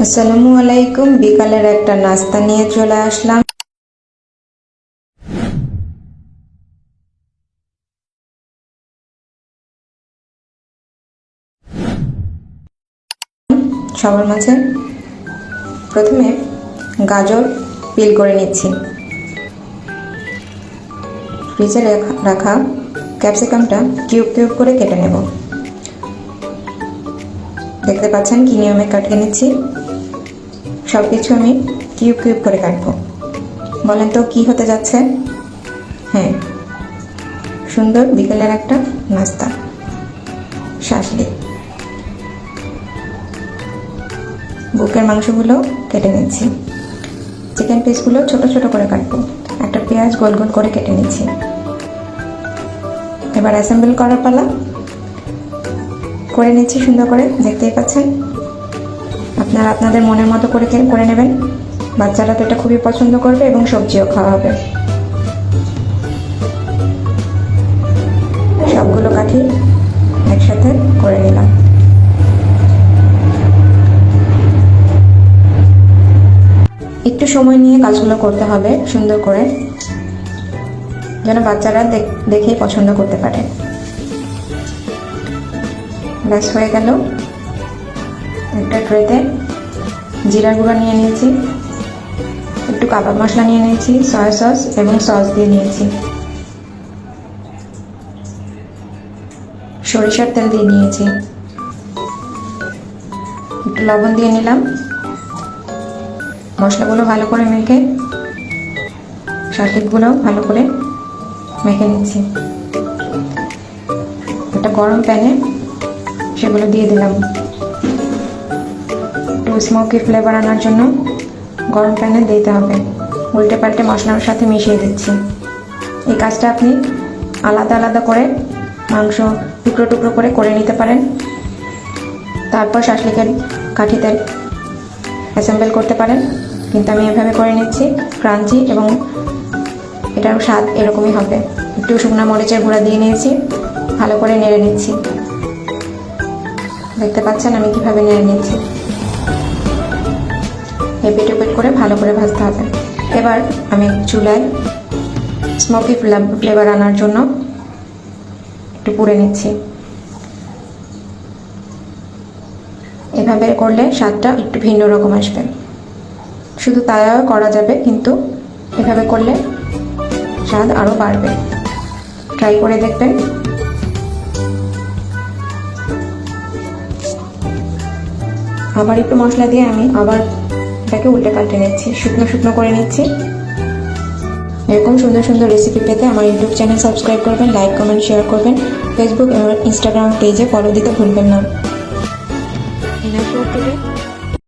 আসসালামু আলাইকুম। বিকালের একটা নাস্তা নিয়ে চলে আসলাম। সবার মাঝে প্রথমে গাজর পিল করে নিচ্ছি। ফ্রিজে রাখা- ক্যাপসিকামটা কিউব কিউব করে কেটে নেব। দেখতে পাচ্ছেন কি নিয়মে কাটিয়ে নিচ্ছি? সব কিছু আমি কিউব কিউব করে কাটবো। বলেন তো কি হতে যাচ্ছে? হ্যাঁ সুন্দর বিকেলের একটা নাস্তা। শাসলি বুকের মাংসগুলো কেটে নিচ্ছি। চিকেন পিসগুলো ছোট ছোট করে কাটবো। একটা পেঁয়াজ গোল গোল করে কেটে নিচ্ছি। এবার অ্যাসেম্বল করার পালা। করে নিচ্ছি সুন্দর করে। দেখতেই পাচ্ছেন? আপনারা আপনাদের মনের মতো করে করে নেবেন। বাচ্চারা তো এটা খুবই পছন্দ করবে এবং সবজিও খাওয়া হবে। সবগুলো কাঠি একসাথে করে নিলাম। একটু সময় নিয়ে কাজগুলো করতে হবে, সুন্দর করে। যেন বাচ্চারা দেখ- দেখেই পছন্দ করতে পারে। ব্যাস হয়ে গেল। একটা ট্রেতে জিরার গুঁড়ো নিয়ে নিয়েছি। একটু কাবাব মশলা নিয়ে নিয়েছি সয়া সস এবং সস দিয়ে নিয়েছি। সরিষার তেল দিয়ে নিয়েছি। একটু লবণ দিয়ে নিলাম। মশলাগুলো ভালো করে মেখে শাকিগুলো ভালো করে মেখে নিচ্ছি। একটা গরম প্যানে সেগুলো দিয়ে দিলাম। স্মোকি ফ্লেভার আনার জন্য গরম প্যানে দিতে হবে। উল্টে পাল্টে মশলার সাথে মিশিয়ে দিচ্ছি। এই কাজটা আপনি আলাদা আলাদা করে মাংস টুকরো টুকরো করে করে নিতে পারেন। তারপর শাসলিকের কাঠিতে অ্যাসেম্বল করতে পারেন। কিন্তু আমি এভাবে করে নিচ্ছি ক্রাঞ্চি এবং এটার স্বাদ এরকমই হবে। একটু শুকনো মরিচের গুঁড়া দিয়ে নিয়েছি, ভালো করে নেড়ে নিচ্ছি। দেখতে পাচ্ছেন আমি কীভাবে নেড়ে নিচ্ছি। এপিট করে ভালো করে ভাজতে হবে। এবার আমি চুলায় স্মোকি ফ্লেভার আনার জন্য একটু পুড়ে নিচ্ছি। এভাবে করলে স্বাদটা একটু ভিন্ন রকম আসবে। শুধু তাও করা যাবে, কিন্তু এভাবে করলে স্বাদ আরও বাড়বে। ট্রাই করে দেখবেন। আবার একটু মশলা দিয়ে আমি আবার এটাকে উল্টে পাল্টে নিচ্ছি, শুকনো শুকনো করে নিচ্ছি। এরকম সুন্দর সুন্দর রেসিপি পেতে আমার ইউটিউব চ্যানেল সাবস্ক্রাইব করবেন লাইক কমেন্ট শেয়ার করবেন। ফেসবুক এবং ইনস্টাগ্রাম পেজে ফলো দিতে ভুলবেন না।